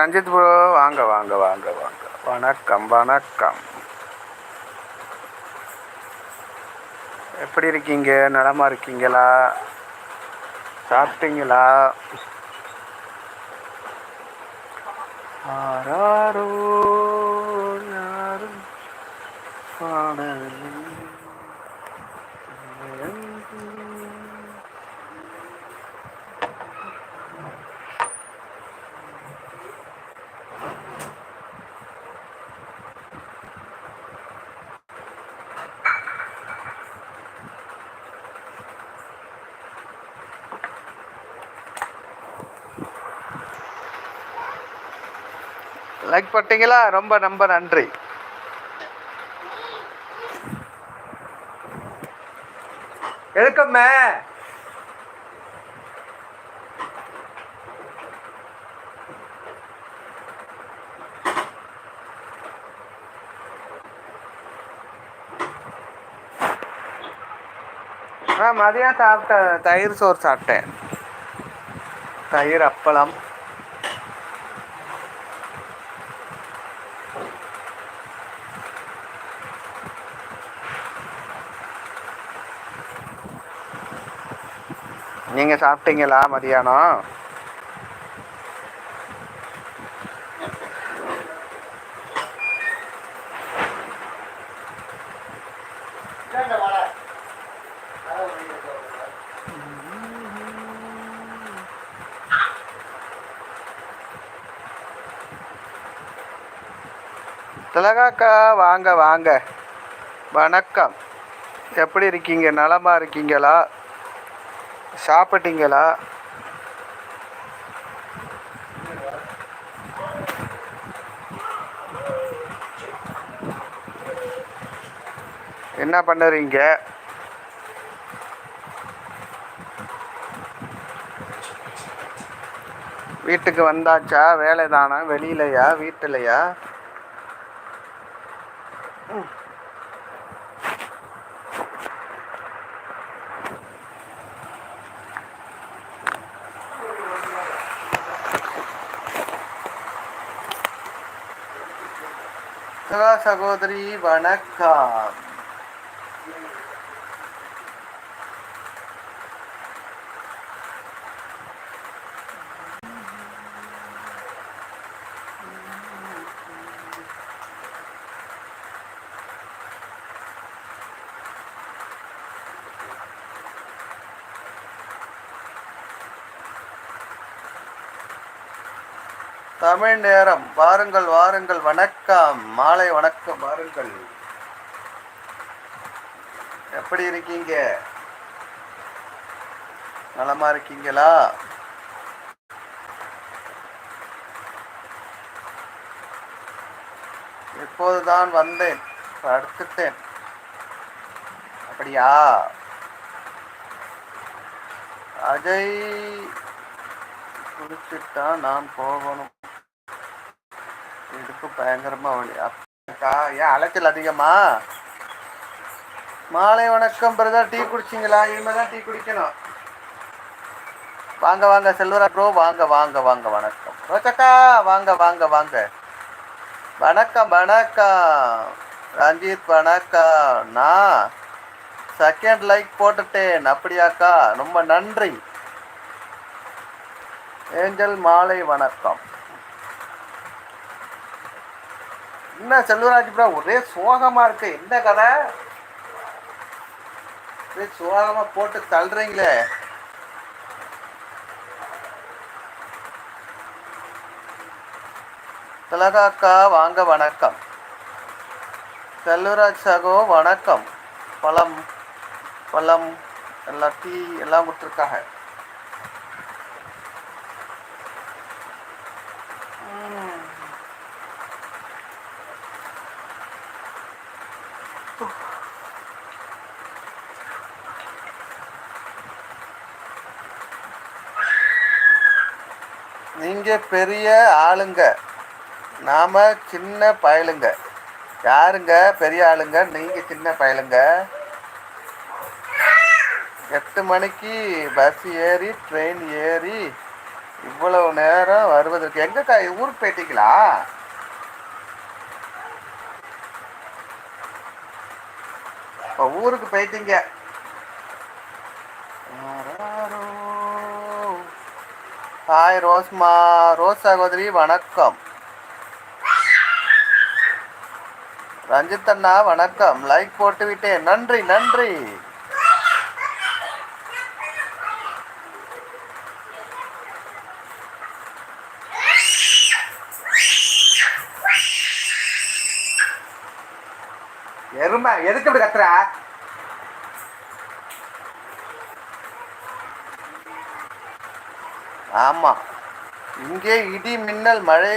Ranjith bro வாங்க வாங்க வாங்க வாங்க. வணக்கம் வணக்கம். எப்படி இருக்கீங்க? நலமாக இருக்கீங்களா? சாப்பிட்டீங்களா? லைக் பண்ணிட்டீங்களா? ரொம்ப ரொம்ப நன்றி. எதுக்கம்மே ஆ மதியம் சாப்பிட்டேன் தயிர் சோறு சாப்பிட்டேன். தயிர் அப்பளம். நீங்க சாப்பிட்டீங்களா மதியானம்? திலகாக்கா வாங்க வாங்க. வணக்கம். எப்படி இருக்கீங்க? நலமா இருக்கீங்களா? சாப்பிட்டீங்களா? என்ன பண்ணுறீங்க? வீட்டுக்கு வந்தாச்சா? வேலை தானா வெளியிலையா? வீட்டிலையா சகா சகோதரி வணக்கம் தமிழ் நேரம். வாருங்கள் வாருங்கள். வணக்கம். மாலை வணக்கம். வாருங்கள். எப்படி இருக்கீங்க? நலமா இருக்கீங்களா? இப்போதுதான் வந்தேன். படுத்துட்டேன் அப்படியா? அஜய் குளிச்சுட்டா நான் போகணும். இடுப்பு பயங்கரமாக வலி. அக்கா ஏன் அலைச்சல் அதிகமா? மாலை வணக்கம் பிரதர் டீ குடிச்சிங்களா? இனிமே தான் டீ குடிக்கணும். வாங்க வாங்க செல்வரா ப்ரோ வாங்க வாங்க வாங்க வணக்கம். ரோச்சக்கா வாங்க வாங்க வாங்க. வணக்கம் வணக்கம். ரஞ்சித் வணக்கம். நான் செகண்ட் லைக் போட்டுட்டேன். அப்படியாக்கா? ரொம்ப நன்றி. ஏஞ்சல் மாலை வணக்கம். என்ன செல்வராஜ் ப்ரோ ஒரே சோகமாக இருக்கு. என்ன கதை? ஒரே சோகமாக போட்டு தள்ளுறீங்களே. திலகாக்கா வாங்க வணக்கம். செல்வராஜ் சகோ வணக்கம். பழம் பழம் எல்லாம் டீ எல்லாம் கொடுத்துருக்காங்க. இங்கே பெரிய ஆளுங்க. நாம் சின்ன பயலுங்க. யாருங்க? பெரிய ஆளுங்க? நீங்கள் சின்ன பயலுங்க. எட்டு மணிக்கு பஸ் ஏறி ட்ரெயின் ஏறி இவ்வளவு நேரம் வருவதற்கு எங்கக்கா? ஊருக்கு போயிட்டீங்களா? இப்போ ஊருக்கு போயிட்டீங்க. ஹாய் ரோஸ்மா ரோஸ் சகோதரி வணக்கம். ரஞ்சித் அண்ணா வணக்கம். லைக் போட்டு விட்டேன். நன்றி நன்றி. எருமை எதுக்கு இப்படி கத்துற? ஆமாம் இங்கே இடி மின்னல் மழை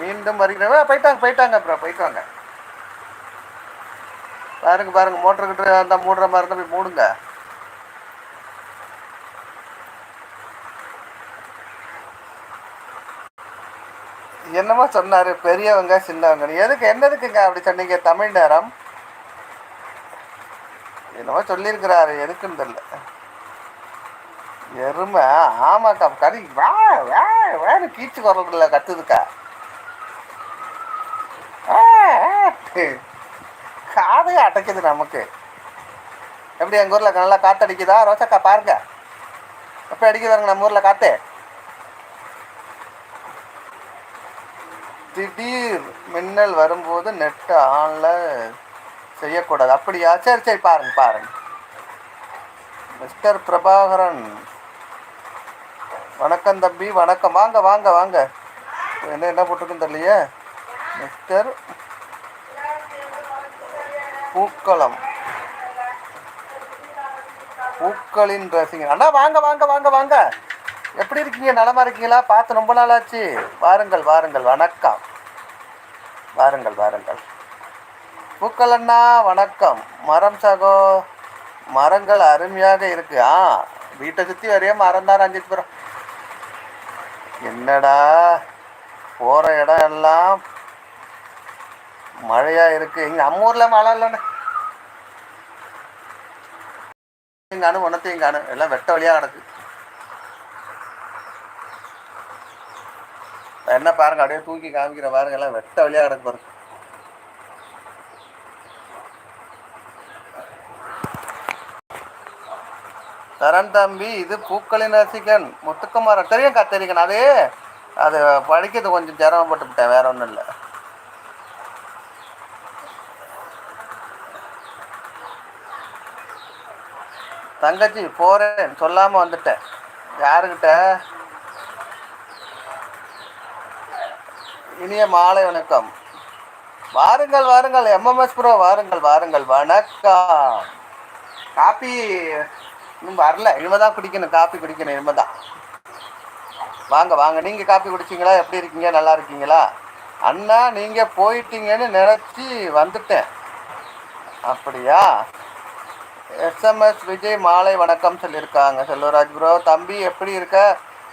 மீண்டும் வருகிறவ போயிட்டாங்க போயிட்டாங்க அப்புறம் போயிட்டாங்க. பாருங்க பாருங்க மோட்டர் கிட்ட அந்த மூடுற மாதிரி இருந்தால் போய் மூடுங்க. என்னமோ சொன்னார் பெரியவங்க சின்னவங்க எதுக்கு என்னதுக்குங்க அப்படி சொன்னீங்க தமிழ் நேரம்? என்னமோ சொல்லியிருக்கிறாரு எதுக்குன்னு தெரியல. எருமை. ஆமாக்கா கறி. வே வே வேறு கீச்சு குறதில்ல கத்துதுக்கா. காது அடைக்குது நமக்கு. எப்படி எங்கள் ஊரில் நல்லா காற்று அடிக்குதா? ரோசாக்கா பாருங்க. எப்போ அடிக்குதாங்க நம்ம ஊரில் காற்று திடீர் மின்னல் வரும்போது நெட்டு ஆனில் செய்யக்கூடாது. அப்படியா? சரி சரி பாருங்க பாருங்க. மிஸ்டர் பிரபாகரன். வணக்கம் தம்பி வணக்கம். வாங்க வாங்க வாங்க. என்ன என்ன போட்டிருக்குன்னு தெரியலையே? மிஸ்டர் பூக்களம். பூக்களின் ரசிகன். அண்ணா வாங்க வாங்க வாங்க வாங்க. எப்படி இருக்கீங்க? நலமா இருக்கீங்களா? பார்த்து ரொம்ப நாள் ஆச்சு வாருங்கள் வாருங்கள். வணக்கம். வாருங்கள் வாருங்கள். பூக்கள் அண்ணா வணக்கம். மரம் சகோ மரங்கள் அருமையாக இருக்கு. ஆ வீட்டை சுற்றி வரைய மரம் தான் அஞ்சு என்னடா? போகிற இடம் எல்லாம் மழையா இருக்கு. இங்க நம்ம ஊர்ல மழை இல்லைண்ணே காணும் ஒன்றத்தையும் காணும். எல்லாம் வெட்ட வழியா கிடக்கு. என்ன பாருங்க அப்படியே தூக்கி காமிக்கிற பாருங்க எல்லாம் வெட்ட வழியா கிடக்கு பாருங்க. தரன் தம்பி இது பூக்களின் ரசிகன். முத்துக்குமாரன் தெரியும் தெரியும் அது அது படிக்கிறது கொஞ்சம் சிரமப்பட்டு விட்டேன் வேற ஒன்றும் இல்லை. தங்கச்சி போறேன். சொல்லாம வந்துட்டேன். யாருக்கிட்ட? இனிய மாலை வணக்கம். வாருங்கள் வாருங்கள். எம்எம்எஸ் ப்ரோ வாருங்கள் வாருங்கள். வணக்கம். காப்பி இன்னும் வரல. இனிமே தான் குடிக்கணும். காப்பி குடிக்கணும் இனிமே தான். வாங்க வாங்க. நீங்கள் காப்பி குடிச்சிங்களா? எப்படி இருக்கீங்க? நல்லா இருக்கீங்களா? அண்ணா நீங்கள் போயிட்டீங்கன்னு நினச்சி வந்துட்டேன். அப்படியா? எஸ்எம்எஸ் விஜய் மாலை வணக்கம் சொல்லியிருக்காங்க. செல்வராஜ் ப்ரோ தம்பி எப்படி இருக்க?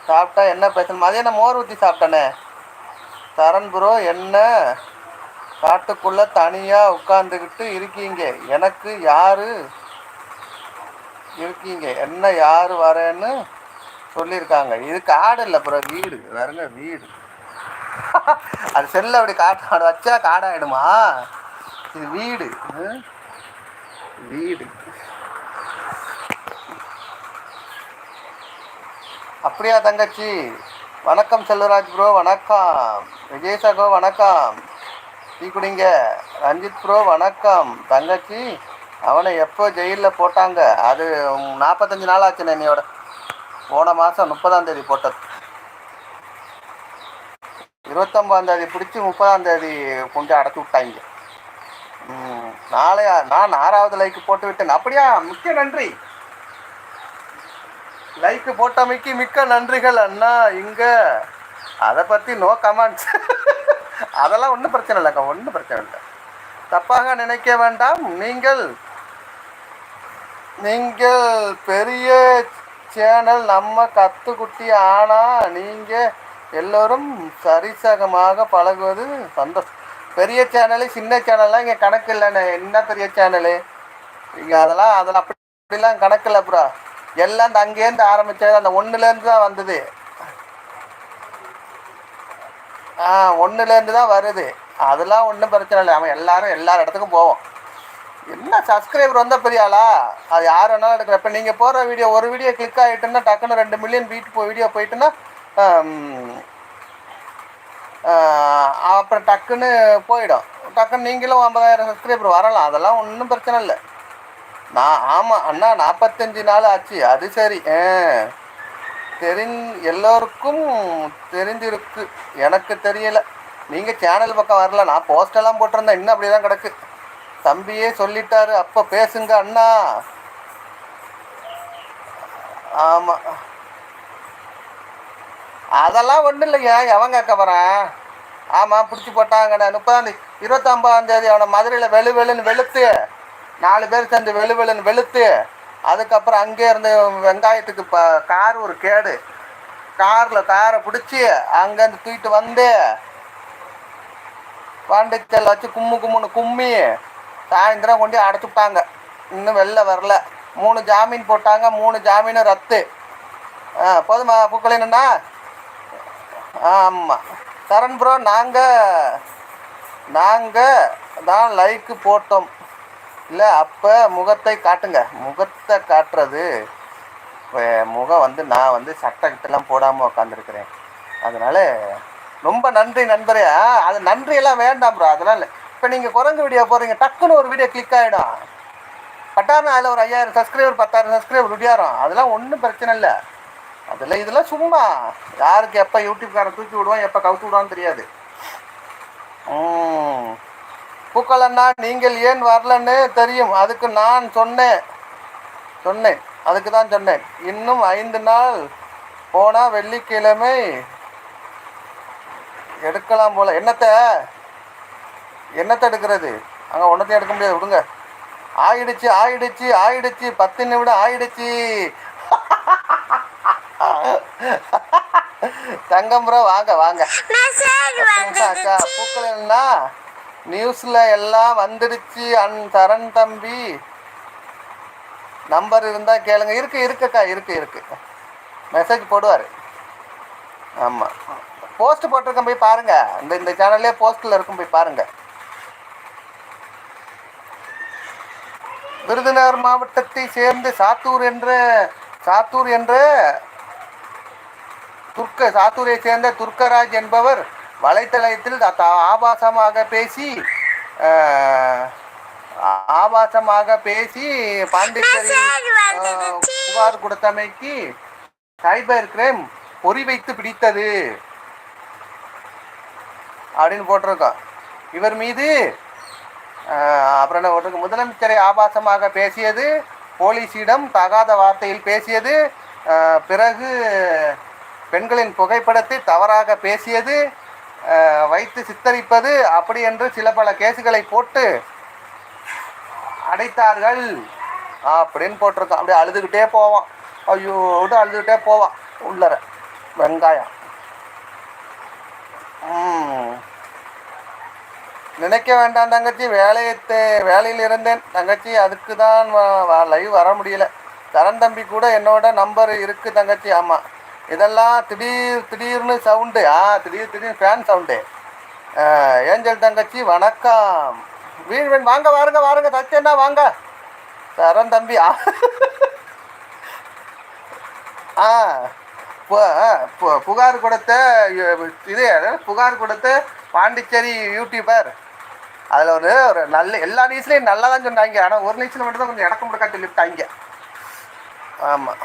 சாப்பிட்டா என்ன பேசணும் மதியானம் மோர் ஊற்றி சாப்பிட்டனே. சரண் ப்ரோ என்ன? காட்டுக்குள்ளே தனியாக உட்காந்துக்கிட்டு இருக்கீங்க. எனக்கு யார் இருக்கீங்க. என்ன யார் வரேன்னு சொல்லியிருக்காங்க. இது காடு இல்லை ப்ரோ வீடு. வேறுங்க வீடு. அது செல்ல அப்படி காட்டு வச்சா காடாயிடுமா? இது வீடு. ம்? வீடு. அப்படியா தங்கச்சி? வணக்கம் செல்வராஜ் ப்ரோ வணக்கம். விஜய் சகோ வணக்கம். டீ குடிங்க. ரஞ்சித் ப்ரோ வணக்கம். தங்கச்சி அவனை எப்போ ஜெயிலில் போட்டாங்க? அது நாற்பத்தஞ்சு நாள் ஆச்சுண்ணே என்னையோட. போன மாதம் முப்பதாம் தேதி போட்டது. இருபத்தொம்பதாம் தேதி பிடிச்சி முப்பதாம் தேதி கொண்டு அடைச்சி விட்டாங்க. நாளையா நான் ஆறாவது லைக் போட்டு விட்டேன். அப்படியா? மிக்க நன்றி. லைக் போட்டமைக்கு மிக்க நன்றிகள் அண்ணா. இங்கே அதை பற்றி நோ கமெண்ட்ஸ் அதெல்லாம் ஒன்றும் பிரச்சனை இல்லைக்கா ஒன்றும் பிரச்சனை இல்லை. தப்பாக நினைக்க வேண்டாம். நீங்கள் நீங்கள் பெரிய சேனல் நம்ம கத்துக்குட்டி ஆனால் நீங்கள் எல்லோரும் சரிசகமாக பழகுவது சந்தோஷம். பெரிய சேனலு சின்ன சேனல்லாம் இங்கே கணக்கு இல்லைண்ணே. என்ன பெரிய சேனலு? இங்கே அதெல்லாம் அதெல்லாம் அப்படி அப்படிலாம் கணக்கு இல்லை ப்ரா எல்லாம் இந்த அங்கேருந்து ஆரம்பித்தது அந்த ஒன்றுலேருந்து தான் வந்தது. ஆ ஒன்றுலேருந்து தான் வருது. அதெல்லாம் ஒன்றும் பிரச்சனை இல்லை. அவன் எல்லாரும் எல்லா இடத்துக்கும் போவோம். என்ன சப்ஸ்கிரைபர் வந்தால் பெரிய ஆளா அது யார் வேணாலும் எடுக்கிற இப்போ நீங்கள் போகிற வீடியோ ஒரு வீடியோ கிளிக் ஆகிட்டுன்னா டக்குன்னு ரெண்டு மில்லியன் வீட்டு போ வீடியோ போயிட்டுன்னா அப்புறம் டக்குன்னு போயிடும். டக்குன்னு நீங்களும் ஐம்பதாயிரம் சப்ஸ்கிரைபர் வரலாம். அதெல்லாம் ஒன்றும் பிரச்சனை இல்லை. நான் ஆமாம் அண்ணா நாற்பத்தஞ்சு நாள் ஆச்சு. அது சரி. ஆ தெரிஞ் எல்லோருக்கும் தெரிஞ்சிருக்கு. எனக்கு தெரியலை. நீங்கள் சேனல் பக்கம் வரல. நான் போஸ்டெல்லாம் போட்டிருந்தேன். இன்னும் அப்படி தான் கிடக்கு. தம்பியே சொல்லிட்டாரு அப்போ பேசுங்க அண்ணா. ஆமாம் அதெல்லாம் ஒன்றும் இல்லைங்க எவன் கேட்க போகிறான் ஆமாம் பிடிச்சி போட்டாங்கண்ணே முப்பதாம் தேதி இருபத்தொம்பதாம் தேதி அவனை மதுரையில் வெளு வெளுன்னு வெளுத்து நாலு பேர் சேர்ந்து வெளு வெளுன்னு வெளுத்து அதுக்கப்புறம் அங்கே இருந்து வெங்காயத்துக்கு இப்போ கார் ஒரு கேடு. காரில் காரை பிடிச்சி அங்கேருந்து தூக்கிட்டு வந்து பாண்டிச்சல் வச்சு கும்மு கும்முன்னு கும்மி சாயந்தரம் கொண்டு அடைச்சுட்டாங்க. இன்னும் வெளில வரல. மூணு ஜாமீன் போட்டாங்க. மூணு ஜாமீனும் ரத்து. ஆ போதுமா என்னண்ணா ஆமாம் சரண் ப்ரோ நாங்கள் நாங்கள் தான் லைக்கு போட்டோம். இல்லை அப்போ முகத்தை காட்டுங்க. முகத்தை காட்டுறது முகம் வந்து நான் வந்து சட்டை கிட்டலாம் போடாமல் உட்காந்துருக்கிறேன் அதனால ரொம்ப நன்றி நண்பரே. ஆ, அது நன்றியெல்லாம் வேண்டாம் ப்ரோ. அதனால இப்போ நீங்கள் குரங்கு வீடியோ போகிறீங்க டக்குன்னு ஒரு வீடியோ கிளிக் ஆகிடும் பட்டாரம் அதில் ஒரு ஐயாயிரம் சப்ஸ்கிரைபர் பத்தாயிரம் சப்ஸ்கிரைபர் விடியாரம் அதெல்லாம் ஒன்றும் பிரச்சனை இல்லை. அதில் இதெல்லாம் சும்மா. யாருக்கு எப்போ யூடியூப்காரன் தூக்கி விடுவான் எப்போ கவுத்து விடுவான்னு தெரியாது. ம். நீங்கள் ஏன் வரலன்னு தெரியும். அதுக்கு நான் சொன்னேன். சொன்னேன். அதுக்கு தான் சொன்னேன். இன்னும் ஐந்து நாள் போனால் வெள்ளிக்கிழமை எடுக்கலாம் போல். என்னத்தை? என்னத்தை எடுக்கிறது? அங்கே ஒன்றத்தையும் எடுக்க முடியாது. விடுங்க. ஆயிடுச்சு ஆயிடுச்சு ஆயிடுச்சு. பத்து நிமிடம் ஆயிடுச்சு. தங்கம் ப்ரோ வாங்க வாங்க. அக்கா பூக்கள்னா நியூஸில் எல்லாம் வந்துடுச்சு அன் தரன் தம்பி. நம்பர் இருந்தால் கேளுங்க. இருக்கு இருக்குக்கா இருக்கு இருக்கு. மெசேஜ் போடுவார். ஆமாம் போஸ்ட் போட்டிருக்கேன் போய் பாருங்க. இந்த இந்த சேனல்லே போஸ்ட்டில் இருக்கும் போய் பாருங்க. விருதுநகர் மாவட்டத்தை சேர்ந்து சாத்தூர் என்ற சாத்தூர் என்ற துர்க்க சாத்தூரை சேர்ந்த துர்க்கராஜ் என்பவர் வலைத்தளத்தில் ஆபாசமாக பேசி ஆபாசமாக பேசி பாண்டிச்சேரி புகார் கொடுத்தமைக்கு சைபர் கிரைம் பொறி வைத்து பிடித்தது அப்படின்னு போட்டிருக்கோம். இவர் மீது அப்புறம் என்ன முதலமைச்சரை ஆபாசமாக பேசியது போலீஸிடம் தகாத வார்த்தையில் பேசியது பிறகு பெண்களின் புகைப்படத்தை தவறாக பேசியது வைத்து சித்தரிப்பது அப்படி என்று சில பல கேசுகளை போட்டு அடைத்தார்கள். அப்படின்னு போட்டிருக்கோம் அப்படியே அழுதுகிட்டே போவான். ஐயோ அழுதுகிட்டே போவான். உள்ளர. வெங்காயம். ம். நினைக்க வேண்டாம் தங்கச்சி. வேலையத்தை வேலையில் இருந்தேன். தங்கச்சி அதுக்கு தான் லைவ் வர முடியல. தரன் தம்பி கூட என்னோட நம்பர் இருக்குது தங்கச்சி. ஆமாம் இதெல்லாம் திடீர் திடீர்னு சவுண்டு ஆ திடீர் திடீர்னு ஃபேன் சவுண்டு ஏஞ்சல் தங்கச்சி வணக்கம். வீழ்வன் வாங்க வாருங்க வாருங்க. தச்சேன்னா வாங்க. தரன் தம்பி ஆ. ஆ. புகார் கொடுத்த இது புகார் கொடுத்த பாண்டிச்சேரி யூடியூபர் அதில் ஒரு ஒரு நல்ல எல்லா நியூஸ்லேயும் நல்லா தான் சொன்னாங்க. ஆனால் ஒரு நியூஸில் மட்டும் தான் கொஞ்சம் இடக்க முடக்கா சொல்லிவிட்டாங்க ஆமாம்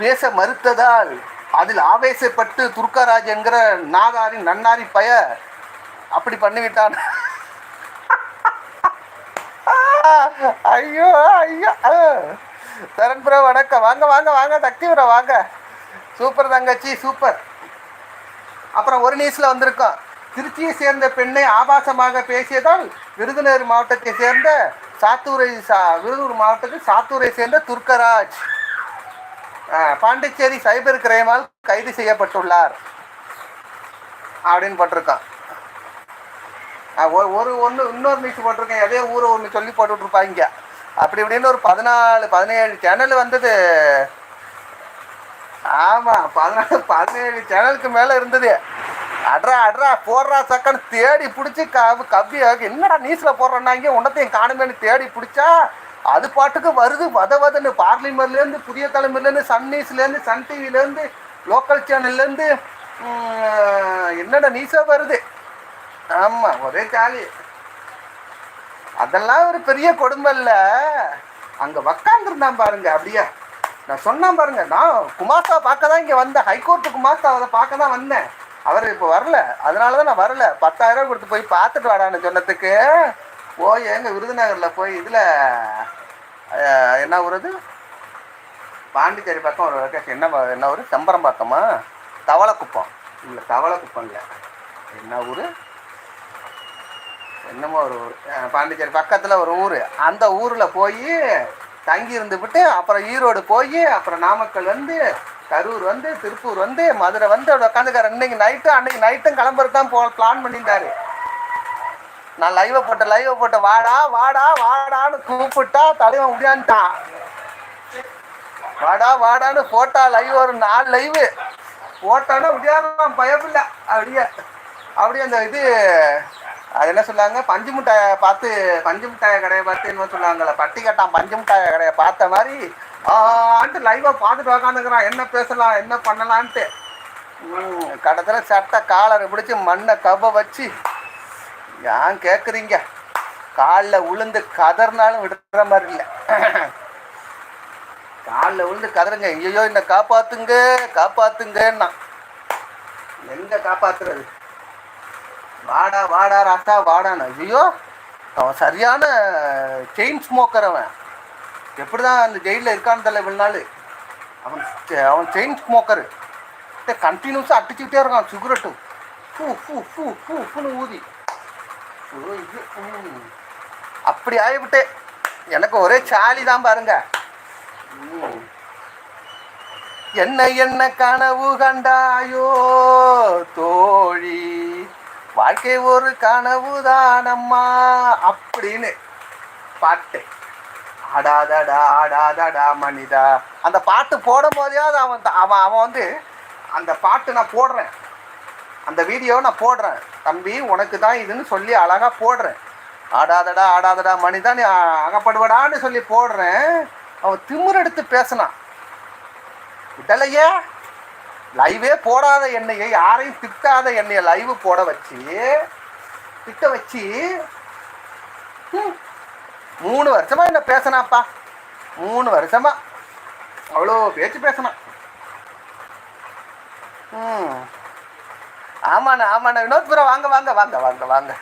பேச மறுத்ததால் அதில் ஆவேசப்பட்டு துர்காராஜ் என்கிற நாகாரின் நன்னாரி பய அப்படி பண்ணிவிட்டான். ஐயோ ஐயோ சரண் ப்ரோ வணக்கம். வாங்க வாங்க வாங்க. சக்தி ப்ரோ வாங்க. சூப்பர் தங்கச்சி சூப்பர். அப்புறம் ஒரு நியூஸில் வந்திருக்கோம். திருச்சியை சேர்ந்த பெண்ணை ஆபாசமாக பேசியதால் விருதுநகர் மாவட்டத்தை சேர்ந்த சாத்தூரை சா விருதுநகர் மாவட்டத்தில் சாத்தூரை சேர்ந்த துர்க்கராஜ் பாண்டிச்சேரி சைபர் கிரைமால் கைது செய்யப்பட்டுள்ளார் அப்படின்னு போட்டிருக்கான். ஒரு ஒரு ஒன்று இன்னொரு நியூஸ் போட்டிருக்கேன். எதையோ ஊரை ஒன்று சொல்லி போட்டுட்ருப்பாங்க அப்படி இப்படின்னு ஒரு பதினாலு பதினேழு சேனல் வந்தது. ஆமாம் பதினாலு பதினேழு சேனலுக்கு மேலே இருந்தது. அட்ரா அட்ரா போடுறா சக்கன்னு தேடி பிடிச்சி கவி கவி என்னடா நியூஸில் போடுறேன்னாங்க உன்னத்தையும் காணுமேனு தேடி பிடிச்சா அது பாட்டுக்கு வருது வத வதன்னு. பார்லிமெண்ட்லேருந்து புதிய தலைமுறையிலேருந்து சன் நியூஸ்லேருந்து சன் டிவிலேருந்து லோக்கல் சேனல்லேருந்து என்னடா நியூஸாக வருது? ஆமாம் ஒரே ஜாலி அதெல்லாம் ஒரு பெரிய கொடுமை இல்லை. அங்கே உக்காந்துருந்தான் பாருங்க அப்படியே. நான் சொன்னேன் பாருங்க நான் குமாஸ்தா பார்க்க தான் இங்கே வந்தேன். ஹைகோர்ட்டு குமாஸ்தாவை பார்க்க தான் வந்தேன். அவர் இப்போ வரல. அதனால தான் நான் வரல. பத்தாயிரம் கொடுத்து போய் பார்த்துட்டு வாடான்னு சொன்னதுக்கு ஓ எங்க விருதுநகரில் போய் இதில் என்ன ஊர் பாண்டிச்சேரி பக்கம் ஒரு லொக்கேஷன் என்ன என்ன ஊர்? செம்பரம் பக்கமா தவளைக்குப்பம். இல்லை தவளைக்குப்பம் இல்லை. என்ன ஊர்? என்னமோ ஒரு ஊர். பாண்டிச்சேரி பக்கத்தில் ஒரு ஊர். அந்த ஊரில் போய் தங்கி இருந்துவிட்டு அப்புறம் ஈரோடு போய் அப்புறம் நாமக்கல் வந்து கரூர் வந்து திருப்பூர் வந்து மதுரை வந்து அவர் உட்காந்துக்காரு இன்னைக்கு நைட்டு அன்னைக்கு நைட்டும் கிளம்புறது தான் போ பிளான் பண்ணியிருந்தாரு. நான் லைவை போட்ட லைவை போட்ட வாடா வாடா வாடான்னு கூப்பிட்டா தலைவன் முடியான்ட்டான் வாடா வாடான்னு போட்டா லைவ் ஒரு நாலு லைவு போட்டானா முடியாதான் பயமில்லை அப்படியே அப்படியே அந்த இது அது என்ன சொல்லாங்க பஞ்சு மிட்டாயை பார்த்து பஞ்சு மிட்டாய கடையை பார்த்து என்ன சொல்லாங்கல்ல பட்டி கட்டான் பஞ்சு மிட்டாய கடையை பார்த்த மாதிரி ஆன்ட்டு லைவாக பார்த்துட்டு உக்காந்துக்கிறான் என்ன பேசலாம் என்ன பண்ணலான்ட்டு. ம், சட்டை காலரை பிடிச்சி மண்ணை கப வச்சு ஏன் கேட்குறீங்க காலில் உளுந்து கதறினாலும் விடுற மாதிரி இல்லை. காலில் விழுந்து கதறுங்க. ஐயோ என்னை காப்பாத்துங்க காப்பாத்துங்கன்னா எங்க காப்பாத்துறது? வாடா வாடா ராசா வாடான்னு. ஐயோ அவன் சரியான செயின் ஸ்மோக்கர் அவன். எப்படி தான் அந்த ஜெயிலில் இருக்கான்னு தெரியல இவ்வளோ நாள். அவன் அவன் செயின் ஸ்மோக்கரு கண்டினியூஸாக அடிச்சுக்கிட்டே இருக்கான் சிகரெட்டு ஃபூ ஃபூ ஃபூ ஃபூ ஃபூன்னு ஊதி. அப்படி ஆகிவிட்டே. எனக்கு ஒரே சாலி தான் பாருங்க. ம். என்ன என்ன கனவு கண்டாயோ தோழி. வாழ்க்கை ஒரு கனவுதானம்மா அப்படின்னு பாட்டு. ஆடாதடா ஆடாதடா மனிதா. அந்த பாட்டு போடும் போதையாவது அவன் அவன் அவன் வந்து அந்த பாட்டு நான் போடுறேன். அந்த வீடியோ நான் போடுறேன். தம்பி உனக்கு தான் இதுன்னு சொல்லி அழகா போடுறேன். ஆடாதடா ஆடாதடா மணிதா நீ அகப்படுவடான்னு சொல்லி போடுறேன். அவன் திமிர் எடுத்து பேசினான். விடலையே? லைவே போடாத எண்ணெயை யாரையும் திட்டாத எண்ணெயை லைவ் போட வச்சு திட்ட வச்சு மூணு வருஷமா என்ன பேசினாப்பா? மூணு வருஷமா. அவ்வளோ பேச்சு பேசினான். ம் ஆமாண்ணா ஆமாண்ணா. வினோத்புரம் வாங்க வாங்க வாங்க வாங்க வாங்க.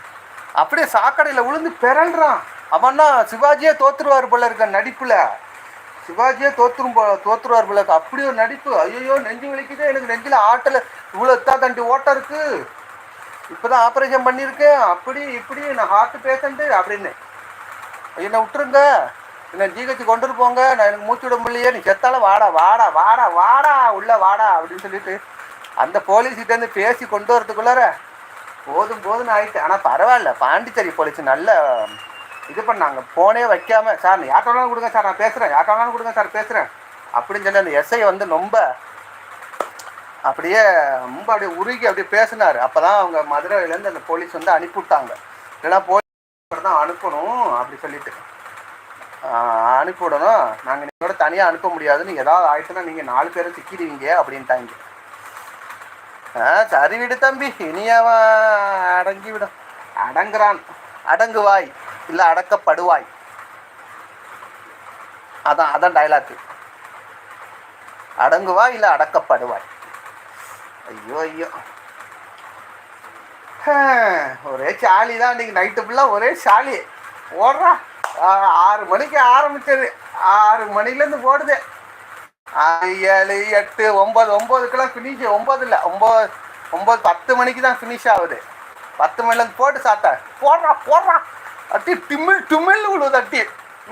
அப்படியே சாக்கடையில் விழுந்து பிறல்றான். அவன்னா சிவாஜியே தோத்துருவார் போல இருக்க நடிப்பில். சிவாஜியே தோத்துரும் போ தோத்துருவார் போல அப்படி ஒரு நடிப்பு. ஐயோ நெஞ்சு வலிக்குதே. எனக்கு நெஞ்சில் ஆட்டில் இவ்வளோ தான் தண்டி ஓட்டம் இருக்கு. இப்போதான் ஆப்ரேஷன் பண்ணியிருக்கேன். அப்படி இப்படி நான் ஹார்ட் பேஷண்ட்டு அப்படின்னு. என்னை விட்டுருங்க. என்னை ஜிஹெச் கொண்டுட்டு போங்க. நான் எனக்கு மூச்சு விட முடியலையே. நீ செத்தால வாடா வாடா வாடா வாடா உள்ள வாடா அப்படின்னு சொல்லிட்டு அந்த போலீஸ்கிட்டேருந்து பேசி கொண்டு வரதுக்குள்ளார போதும் போதும்னு ஆயிட்டு. ஆனால் பரவாயில்ல. பாண்டிச்சேரி போலீஸ் நல்ல இது பண்ணாங்க. ஃபோனே வைக்காமல் சார் நீ கொடுங்க சார் நான் பேசுகிறேன் யார்ட்டாலும் கொடுங்க சார் பேசுகிறேன் அப்படின்னு சொல்லி அந்த எஸ்ஐ வந்து ரொம்ப அப்படியே ரொம்ப அப்படியே உருகி அப்படியே பேசினார். அப்போ தான் அவங்க மதுரையிலேருந்து அந்த போலீஸ் வந்து அனுப்பிவிட்டாங்க. இல்லைன்னா போலீஸ் தான் அனுப்பணும் அப்படி சொல்லிட்டு. அனுப்பிவிடணும் நாங்கள் நீங்களோட தனியாக அனுப்ப முடியாது நீங்கள் ஏதாவது ஆயிடுச்சுன்னா நீங்கள் நாலு பேரும் சிக்கிடுவீங்க அப்படின்ட்டாங்க. ஆ சரி விடு தம்பி. இனி அவன் அடங்கி விடும் அடங்குறான். அடங்குவாய். இல்லை அடக்கப்படுவாய். அதான் அதான் டைலாக்கு அடங்குவாய் இல்லை அடக்கப்படுவாய்? ஐயோ ஐயோ. ஒரே சாலி தான் இன்றைக்கி நைட்டு ஃபுல்லாக ஒரே சாலி. ஓடுறா. ஆறு மணிக்கு ஆரம்பிச்சது. ஆறு மணிலேருந்து போடுது. ஏழு எட்டு ஒம்பது ஒம்போதுக்கெல்லாம் ஃபினிஷ் ஒம்பது இல்லை ஒம்பது ஒம்பது பத்து மணிக்கு தான் ஃபினிஷ் ஆகுது. பத்து மணிலேருந்து போட்டு சாத்தா போடுறா போடுறா. அட்டி டிமிழ் டிமிழ் விழுது அட்டி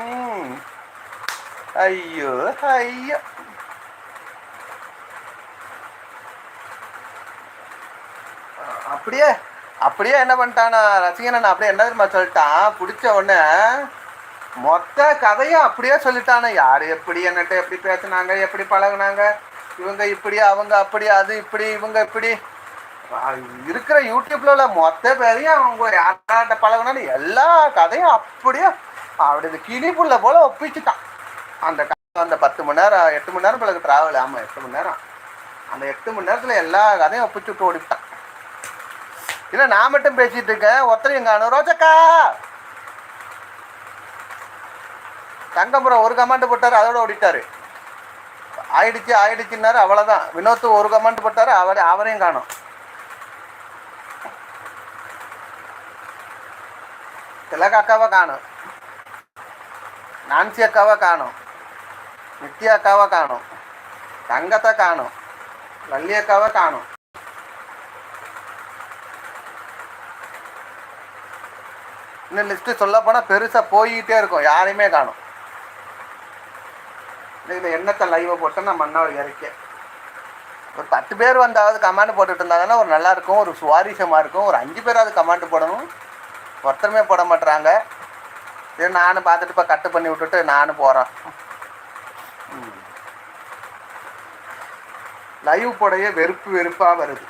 ம் ஐயோ ஐயோ அப்படியே அப்படியே என்ன பண்ணிட்டானா ரசிகன் அப்படியே என்ன தெரியுமா சொல்லிட்டான் பிடிச்ச உடனே மொத்த கதையும் அப்படியே சொல்லிட்டானே யார் எப்படி என்னட்ட எப்படி பேசினாங்க எப்படி பழகுனாங்க இவங்க இப்படி அவங்க அப்படி அது இப்படி இவங்க இப்படி இருக்கிற யூடியூப்ல உள்ள மொத்த பேரையும் அவங்க யார்கிட்ட பழகுனாலும் எல்லா கதையும் அப்படியே அப்படி இந்த கிளிப்புள்ள போல ஒப்பிச்சுட்டான். அந்த க- அந்த பத்து மணி நேரம் எட்டு மணி நேரம் பிள்ளைக்கு டிராவல் ஆமாம் எட்டு மணி நேரம். அந்த எட்டு மணி நேரத்தில் எல்லா கதையும் ஒப்பிச்சு விட்டு ஓடிவிட்டான் இல்லை நான் மட்டும் பேசிட்டு இருக்கேன். ஒருத்தர் எங்க அனு ரோஜக்கா! தங்கம்புரம் ஒரு கமாண்ட் போட்டார் அதோட ஓடிட்டாரு. ஆயிடுச்சு ஆயிடுச்சுன்னாரு அவ்வளோதான் வினோத் ஒரு கமாண்ட் போட்டார் அவரை அவரையும் காணும். திலக அக்காவை காணும் நான்சி அக்காவை காணும் நித்யா அக்காவை காணும் தங்கத்தை காணும் வள்ளி அக்காவை காணும் இன்னும் லிஸ்ட்டு சொல்லப்போனால் பெருசாக போய்கிட்டே இருக்கும் யாரையுமே காணும் இதில் எண்ணத்தை லைவை போட்டு நான் மண்ணாவை இறக்க ஒரு பத்து பேர் வந்தாவது கமாண்ட் போட்டுட்டு இருந்தாங்கன்னா ஒரு நல்லா இருக்கும் ஒரு சுவாரஸ்யமாக இருக்கும் ஒரு அஞ்சு பேராவது கமாண்ட் போடணும் ஒருத்தருமே போட மாட்டுறாங்க சரி நானும் பார்த்துட்டு இப்போ கட்டு பண்ணி விட்டுட்டு நானும் போகிறேன் லைவ் போடைய வெறுப்பு வெறுப்பாக வருது.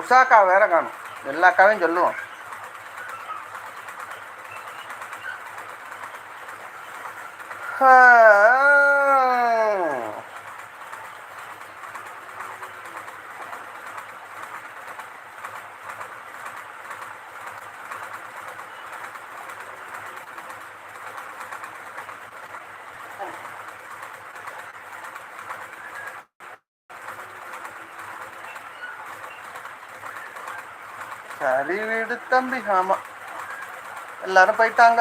உஷாக்கா வேற காணும். எல்லா அக்காவையும் சொல்லுவோம். சரி வீடு தம்பி ஆமா. எல்லாரும் போயிட்டாங்க.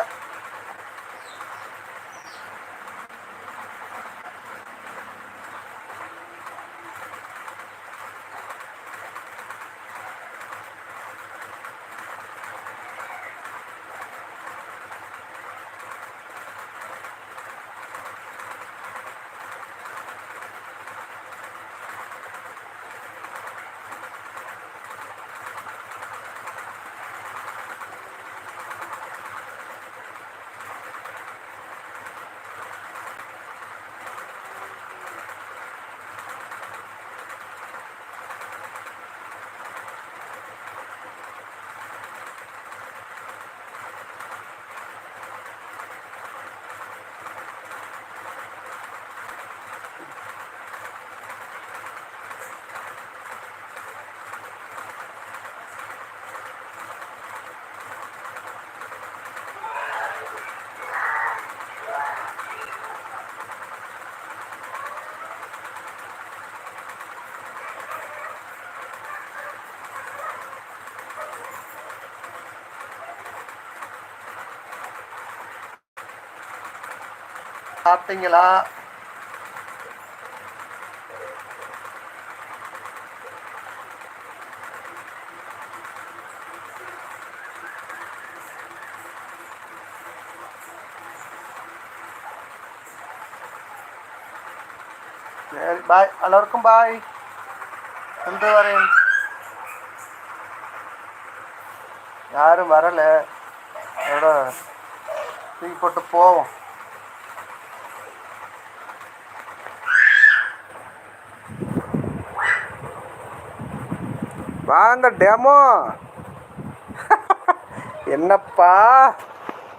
சாப்பிட்டீங்களா சரி பாய் எல்லோருக்கும் பாய் வந்து வரேன் யாரும் வரல. அதோட தூக்கி போட்டு போவோம். வாங்க டெமோ. என்னப்பா?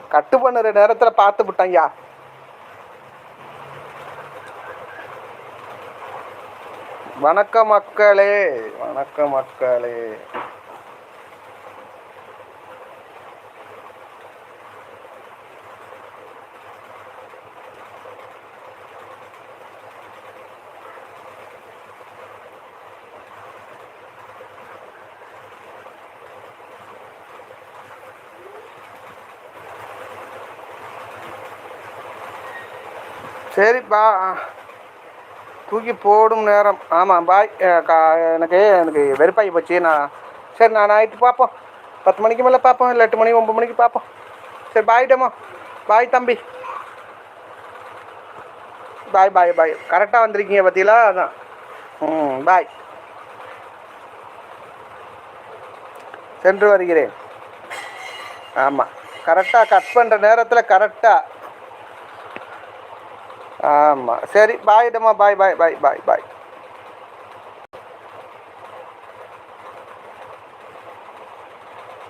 கட்டு பண்ணுற நேரத்தில் பார்த்து விட்டாங்கயா வணக்கம் மக்களே வணக்கம் மக்களே. சரிப்பா. தூக்கி போடும் நேரம். ஆமாம் பாய். கா எனக்கு எனக்கு வெறுப்பாகி போச்சு. நான் சரி நான் நைட்டு பார்ப்போம். பத்து மணிக்கு மேலே பார்ப்போம். இல்லை எட்டு மணி ஒம்பது மணிக்கு பார்ப்போம். சரி பாய் பாய்டம்மா பாய் தம்பி. பாய் பாய் பாய் கரெக்டாக வந்திருக்கீங்க பார்த்தீங்களா? அதான். ம் பாய் சென்று வருகிறேன். ஆமாம் கரெக்டாக கட் பண்ணுற நேரத்தில் கரெக்டாக ஆமாம் சரி பாய்டம்மா பாய் பாய் பாய் பாய் பாய்